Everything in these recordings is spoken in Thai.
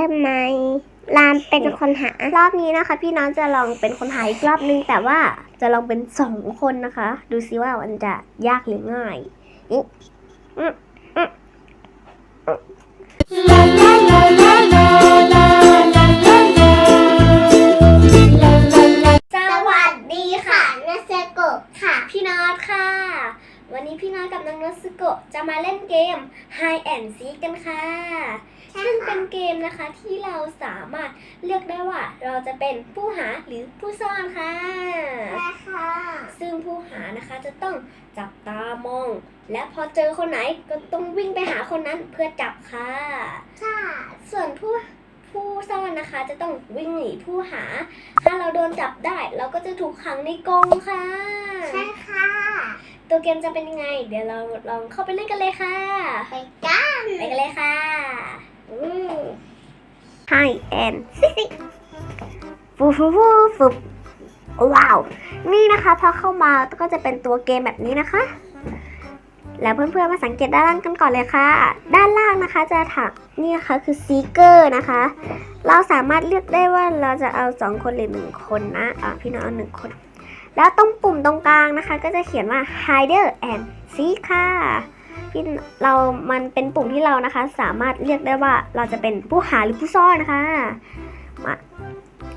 ได้ไหมรามเป็นคนหารอบนี้นะคะ พี่น้องจะลองเป็นคนหาอีกรอบนึงแต่ว่าจะลองเป็นสองคนนะคะ ดูซิว่ามันจะยากหรือง่ายนี่อืมอืมสวัสดีค่ะนาเซโกะค่ะ พี่น็อตค่ะ วันนี้พี่น็อตกับน้องนอสโกะจะมาเล่นเกม Hide and Seek กันค่ะ ซึ่งเป็นเกมนะคะที่เราสามารถเลือกได้ว่าเราจะเป็นผู้หาหรือผู้ซ่อนค่ะใช่ค่ะ ซึ่งผู้หานะคะจะต้องจับตามอง และพอเจอคนไหนก็ต้องวิ่งไปหาคนนั้นเพื่อจับค่ะใช่ส่วนผู้ผู้ ซ่อนนะคะ จะต้องวิ่งหนีผู้หา ถ้าเราโดนจับได้ เราก็จะถูกขังในกรงค่ะ ใช่ค่ะ ตัวเกมจะเป็นยังไง เดี๋ยวเราลองเข้าไปเล่นกันเลยค่ะ ไปกันไปกันเลยค่ะอืม Hi and ฟูฟูฟูฟูว้าว นี่นะคะพอเข้ามาก็จะเป็นตัวเกมแบบนี้นะคะ แล้วเพื่อนๆมาสังเกตด้านล่างกันก่อนเลยค่ะ ด้านล่างนะคะจะถักนี่นะคะคือ seeker นะคะ เราสามารถเลือกได้ว่าเราจะเอาสองคนหรือหนึ่งคนนะอะพี่น้องเอาหนึ่งคน แล้วตรงปุ่มตรงกลางนะคะ ก็จะเขียนว่า hider and seek ค่ะพี่เรา มันเป็นปุ่มที่เรานะคะ สามารถเลือกได้ว่าเราจะเป็นผู้หาหรือผู้ซ่อนนะคะ มา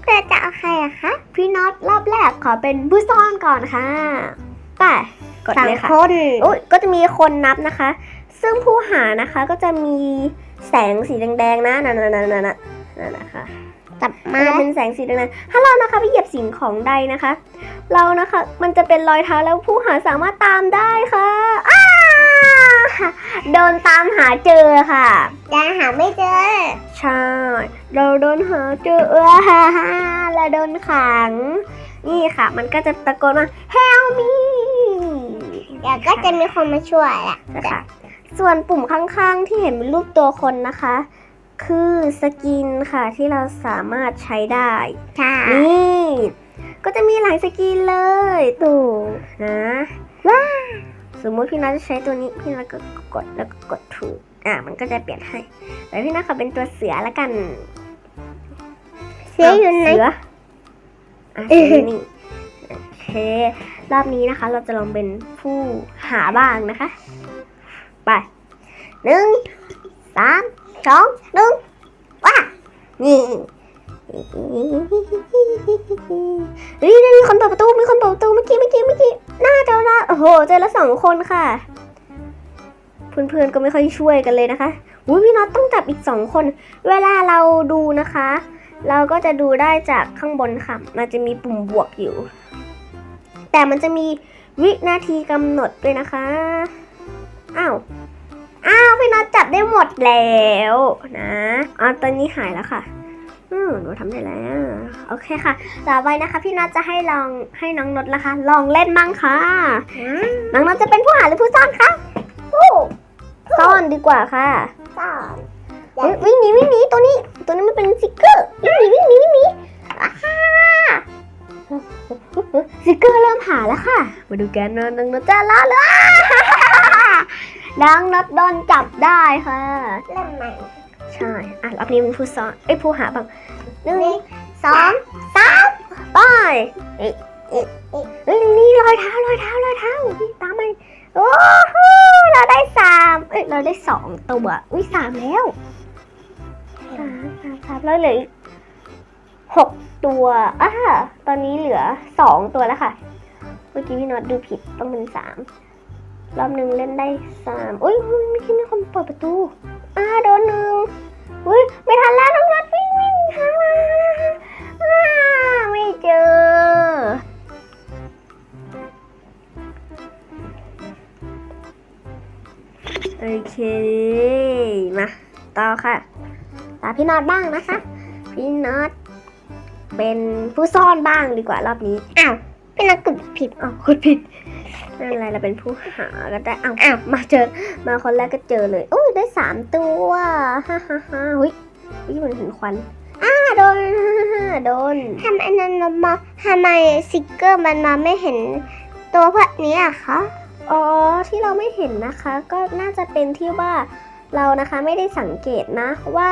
เพื่อจะเอาใครอะคะ พี่น็อตรอบแรกขอเป็นผู้ซ่อนก่อนค่ะ ไป กดสามเลยค่ะคนโอ้ยก็จะมีคนนับนะคะ ซึ่งผู้หานะคะก็จะมีแสงสีแดงๆนะนั่นๆๆๆนั่นนั่นนะคะจับมัมานจะเป็นแสงสีแดงๆถ้าเรานะคะไปเหยียบสิ่งของใดนะคะ เรานะคะมันจะเป็นรอยเท้าแล้วผู้หาสามารถตามได้ค่ะอ้าโดนตามหาเจอค่ะยังหาไม่เจอ ใช่ เราโดนหาเจอเออฮ่าฮ่าเราโดนขัง นี่ค่ะ มันก็จะตะโกนว่า help me เดี๋ยวก็จะมีคนมาช่วยอะนะคะส่วนปุ่มข้างๆที่เห็นเป็นรูปตัวคนนะคะ คือสกินค่ะที่เราสามารถใช้ได้ใช่นี่ก็จะมีหลายสกินเลยตู่นะว้าสมมุติพี่นัทจะใช้ตัวนี้พี่นัทก็กดแล้วก็กดถูกอะมันก็จะเปลี่ยนให้ แต่พี่นัทขอเป็นตัวเสือละกัน เสียอยู่ไหนเสืออะเสืออยู่นี่โอเค รอบนี้นะคะ เราจะลองเป็นผู้หาบ้างนะคะ ไปหนึ่งสามสองหนึ่งว้านี่เฮ้ยมีคนเปิดประตูมีคนเปิดประตูเมื่อกี้เมื่อกี้เมื่อกี้หน้าเจอละโอ้โหเจอแล้วสองคนค่ะ เพื่อนๆก็ไม่ค่อยช่วยกันเลยนะคะอุ้ยพี่น็อตต้องจับอีกสองคน เวลาเราดูนะคะ เราก็จะดูได้จากข้างบนค่ะ มันจะมีปุ่มบวกอยู่ แต่มันจะมีวินาทีกำหนดด้วยนะคะ อ้าว อ้าวพี่น็อตจับได้หมดแล้วนะอ๋อตอนนี้หายแล้วค่ะ อืมหนูทำได้แล้ว โอเคค่ะ ต่อไปนะคะ พี่น็อตจะให้ลองให้น้องนดนะคะ ลองเล่นมั่งค่ะ น้องนดจะเป็นผู้หาหรือผู้ซ่อนคะ ผู้ซ่อนดีกว่าค่ะก่อนเฮ้ยวิ่งหนีวิ่งหนีตัวนี้ ตัวนี้มันเป็นสติกเกอร์วิ่งหนีวิ่งหนีวิ่งหนี อ่าฮ่าสติกเกอร์เริ่มหาแล้วค่ะ มาดูกันนะน้องนดจะละเลยน้องนดโดนจับได้ค่ะ เล่นใหม่ ใช่ อะรอบนี้เป็นผู้ซ้อนเอ้ยผู้หาบ้างหนึ่งสองสามไปเอ้ยเอ้ยเอ้ยเฮ้ยนี่รอยเท้ารอยเท้ารอยเท้านี่ตามมาโอ้โหเราได้สามเอ้ยเราได้สองตัวอุ้ยสามแล้วสามสามสามแล้วเหลืออีก หกตัวอ่าตอนนี้เหลือสองตัวแล้วค่ะ เมื่อกี้พี่น็อตดูผิดต้องเป็นสามรอบหนึ่งเล่นได้สามอุ้ยเมื่อกี้มีคนเปิดประตู อ่าโดนหนึ่งอุ้ยไม่ทันแล้วน้องน็อตวิ่งวิ่งหามาอ่าไม่เจอ โอเค มา ต่อค่ะ ตาพี่น็อตบ้างนะคะ พี่น็อต เป็นผู้ซ่อนบ้างดีกว่ารอบนี้ อ้าวพี่นักกดผิดอ้าวคุณผิดไม่เป็นไรเราเป็นผู้หาก็ได้อ้าวอ้าวมาเจอ มาคนแรกก็เจอเลยโอ้ยได้สามตัวฮ่าฮ่าฮ่าหุ้ยหุ้ยมันเห็นควันอ้าโดนโดนทำไมนันมันมาทำไมสติกเกอร์มันมาไม่เห็นตัวพวกนี้อะคะอ๋อที่เราไม่เห็นนะคะ ก็น่าจะเป็นที่ว่าเรานะคะไม่ได้สังเกตนะว่า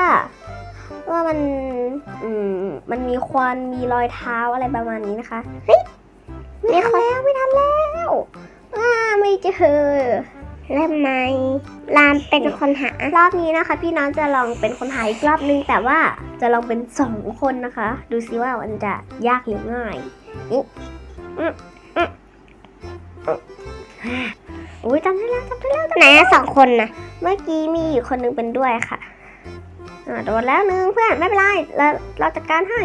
ว่ามันมันอืมมันมีควันมีรอยเท้าอะไรประมาณนี้นะคะมีไม่คทันนแล้วไม่ทันแล้วอ่าไม่เจอแล้วทำไมรามเป็นคนหารอบนี้นะคะ พี่น้องจะลองเป็นคนหาอีกรอบนึงแต่ว่าจะลองเป็นสองคนนะคะ ดูซิว่ามันจะยากหรือง่ายอุ๊อืมอืมอืมอุ้ยจำได้แล้วจำได้แล้วไหนอะสองคนนะเมื่อกี้มีอยู่คนหนึงเป็นด้วยค่ะอ่า โดนแล้วหนึงเพื่อนไม่เป็นไรเราเราจัดการให้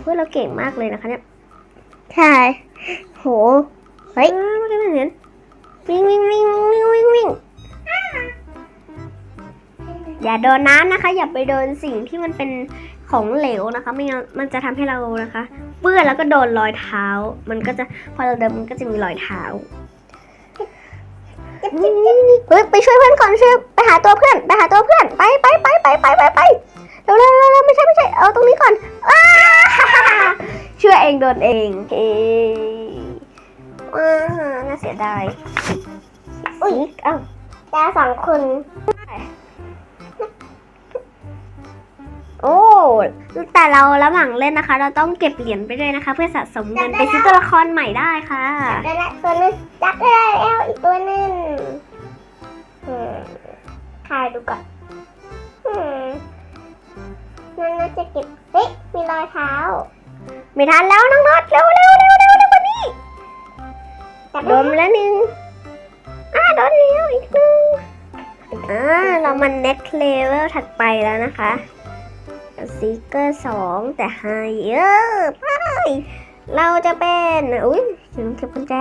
เพื่อนเราเก่งมากเลยนะคะเนี่ยใช่โหเฮ้ยอ่าเมื่อกี้ไม่เห็นวิ่งวิ่งวิ่งวิ่งวิ่งวิ่งอย่าโดนน้ำนะคะ อย่าไปโดนสิ่งที่มันเป็นของเหลวนะคะ ไม่งั้นมันจะทำให้เรานะคะ เปื้อนแล้วก็โดนรอยเท้า มันก็จะพอเราเดินมันก็จะมีรอยเท้า เฮ้ยไปช่วยเพื่อนก่อนช่วยไปหาตัวเพื่อน ไปหาตัวเพื่อนไปไปไปไปไปไปไปเร็วเร็วเร็วไม่ใช่ไม่ใช่เอาตรงนี้ก่อนอ้าช่วยเองโดนเองเฮ้ว้าน่าเสียดายอุ๊ยเอ้าแต่สองคนโอ้แต่เราระหว่างเล่นนะคะ เราต้องเก็บเหรียญไปด้วยนะคะ เพื่อสะสมเงินไปซื้อตัวละครใหม่ได้ค่ะได้ละตัวนึงจับได้แล้ว ไม่ทันแล้วน้องน็อตเร็วเร็วเร็วเร็วเร็วกว่านี้จับโดนไปแล้วหนึ่งอ่าโดนแล้วอีกหนึ่งอ่าเรามัน next level ถัดไปแล้วนะคะซีเกอร์สองแต่ไฮเออร์ไปเราจะเป็นอุ้ยถึงเก็บกุญแจ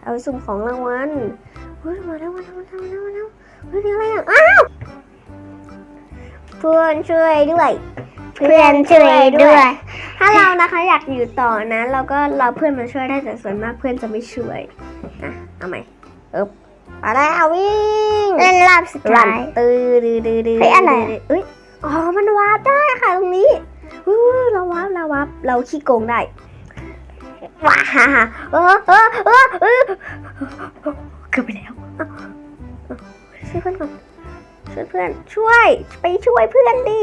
เอาไปสุ่มของรางวัลเฮ้ยมาแล้วมาแล้วมาแล้วมาแล้วมาแล้วเฮ้ยนี่อะไรอะอ้าวเพื่อนช่วยด้วย เพื่อนช่วยด้วย ถ้าเรานะคะอยากอยู่ต่อนะ เราก็รอเพื่อนมาช่วยได้แต่ส่วนมากเพื่อนจะไม่ช่วยอะเอาใหม่เอ๊บไปแล้ววิ่งเล่นรอบสุดรัท้านยตื้อดื้อดื้อดื้อเฮ้ยอะไรอะเอ้ยอ๋อมันวาร์ปได้ค่ะตรงนี้อู้เราวาร์ปเราวาร์ปเราขี้โกงได้ว้าฮ่าฮ่าเออเออเออเออเกือบไปแล้วเอาเอาช่วยเพื่อนก่อนช่วยเพื่อนช่วยไปช่วยเพื่อนดิ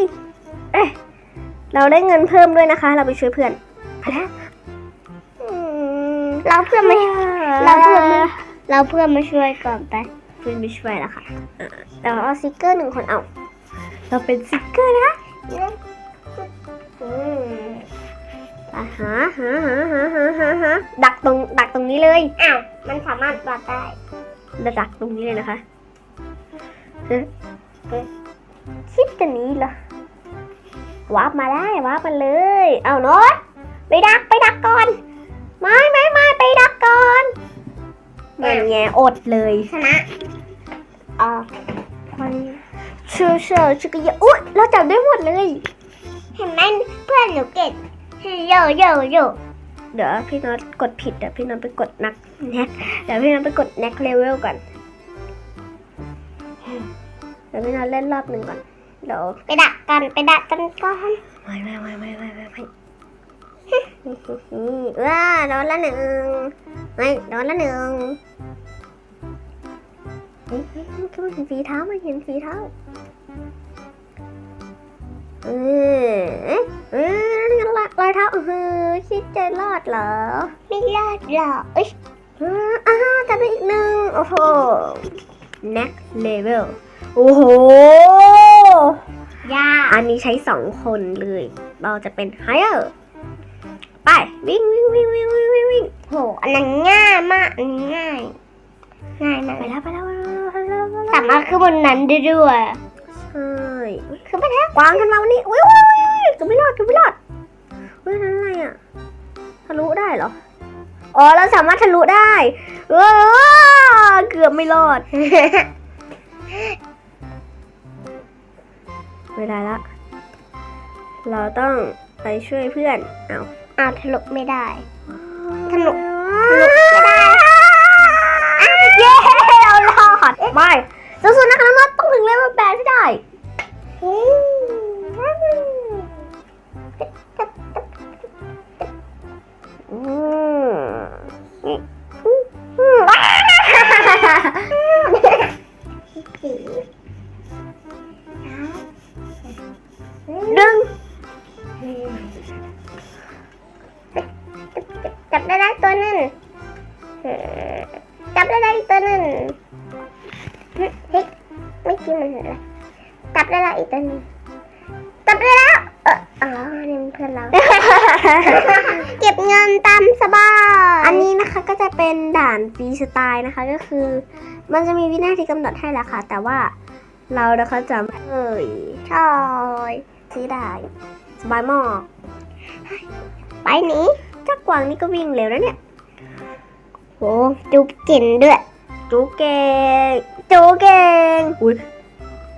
เอ๊ะ เราได้เงินเพิ่มด้วยนะคะ เราไปช่วยเพื่อนไปแล้วอืมเราเพื่อนมาเราเพื่อนมาเราเพื่อนมาช่วยก่อนไปเพื่อนไม่ช่วยแล้วค่ะอ่าเราเอาซิกเกอร์หนึ่งคนเอา เราเป็นซิกเกอร์นะคะอืมอะหาหาหาหาหาหาหาดักตรงดักตรงนี้เลยอ้าวมันสามารถวัดได้เราดักตรงนี้เลยนะคะเอ๊ะเอ๊ะคิดกันนี้เหรอ วาร์ปมาได้วาร์ปมาเลย เอาโน้ตไปดักไปดักก่อนไม่ไม่ไม่ไปดักก่อนมันแงอดเลยชนะอ๋อคนเชื่อเชื่อชิกยะอุ๊ยเราจับได้หมดเลย เห็นไหมเพื่อนหนูเก่งโยโยโยเดี๋ยวพี่น็อตกดผิดเดี๋ยวพี่น็อตไปกดนักแน็กเดี๋ยวพี่น็อตไปกดแน็กเลเวลก่อนเดี๋ยวพี่น็อตเล่นรอบหนึ่งก่อน เดี๋ยวไปดักกันไปดักกันก่อนไม่ไม่ไม่ไม่ไม่ไม่ไม่ว้าโดนละหนึ่งไม่โดนละหนึ่งเฮ้ยเฮ้ยเฮ้ยมันเห็นสีเท้ามันเห็นสีเท้าเออเอ๊ะเออนี่รอยรอยเท้าเออคิดจะรอดเหรอ ไม่รอดหรอกเอ้ยอ่าอ่าจับไปอีกหนึ่งโอ้โห next level โอ้โห ยากอันนี้ใช้สองคนเลย เราจะเป็น higher ไป วิ่งวิ่งวิ่งวิ่งวิ่งวิ่งวิ่งโห อันนั้นง่ายมาก อันนี้ง่าย ง่ายมากไปแล้วไปแล้วไปแล้วไปแล้วไปแล้วสามารถขึ้นบนนั้นได้ด้วยใช่อุ๊ยขึ้นไปแล้วกวางขึ้นมาวันนี้อุ้ยอุ้ยอุ้ยจะไม่รอดจะไม่รอดเฮ้ยนั่นอะไรอะทะลุได้เหรอ อ๋อเราสามารถทะลุได้ เออเกือบไม่รอด ไม่ได้ละ เราต้องไปช่วยเพื่อน เอาอ้าวทะลุไม่ได้ทะลุทะลุไม่ได้เย้เรารอดไม่สู้ๆนะคะน้องต้องถึงเลเวลแปดให้ได้ ไม่มันอะไรจับได้แล้วอีกตัวหนึ่งจับได้แล้ว เอออ๋อนี่มันเพื่อนเรา เก็บเงินตามสบาย อันนี้นะคะก็จะเป็นด่านฟรีสไตล์นะคะก็คือ มันจะมีวินาทีกำหนดให้แล้วค่ะ แต่ว่าเรานะคะจะเอ่ยชอยที่ได้สบายมากไปหนี้เจ้ากวางนี่ก็วิ่งเร็วนะเนี่ยโหจุกกินด้วย จูเก่งจูเก่งอุ้ย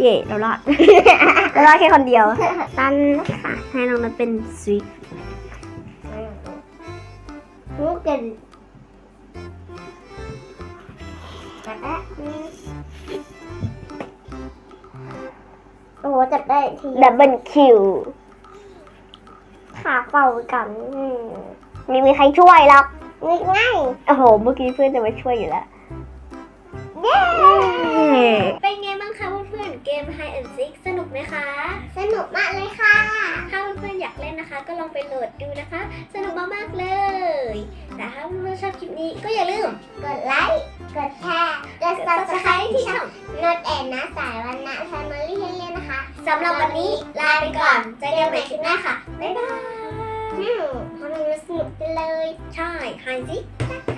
เย่เรารอด เรารอดแค่คนเดียวตันค่ะให้น้องนัทเป็นสวีทลูกกันจับได้โอ้โหจับได้ทีดับเบิลคิวขาเป่ากันอืมไม่มีใครช่วยหรอกนี่ง่ายโอ้โห เมื่อกี้เพื่อนจะมาช่วยอยู่แล้ว เย้ เพื่อนๆเกม Hide and Seek สนุกไหมคะ สนุกมากเลยค่ะ ถ้าเพื่อนๆอยากเล่นนะคะ ก็ลองไปโหลดดูนะคะ สนุกมากๆเลย แต่ถ้าเพื่อนๆชอบคลิปนี้ก็อย่าลืม กดไลค์ กดแชร์ กด subscribe ที่ช่องนดแอนนะสายวันนะแฟมิลี่เฮียนะคะสำหรับวันนี้ลาไปก่อนเจอกันใหม่คลิปหน้าค่ะ บ๊ายบายอืมทำให้มันสนุกจังเลย ใช่ Hide and Seek